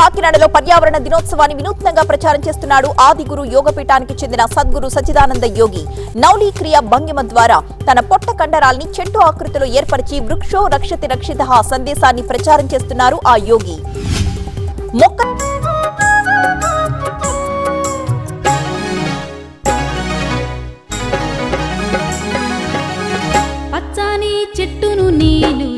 కాకినాడలో పర్యావరణ దినోత్సవాన్ని వినూత్నంగా ప్రచారం చేస్తున్నాడు ఆదిగురు యోగపీఠానికి చెందిన సద్గురు సచిదానంద యోగి. నౌలీ క్రియ భంగిమ ద్వారా తన పొట్ట కండరాల్ని చెట్టు ఆకృతిలో ఏర్పరిచి వృక్షో రక్షతి రక్షిత సందేశాన్ని ప్రచారం చేస్తున్నారు ఆ యోగి. మొక్క పచ్చని చెట్టును నేను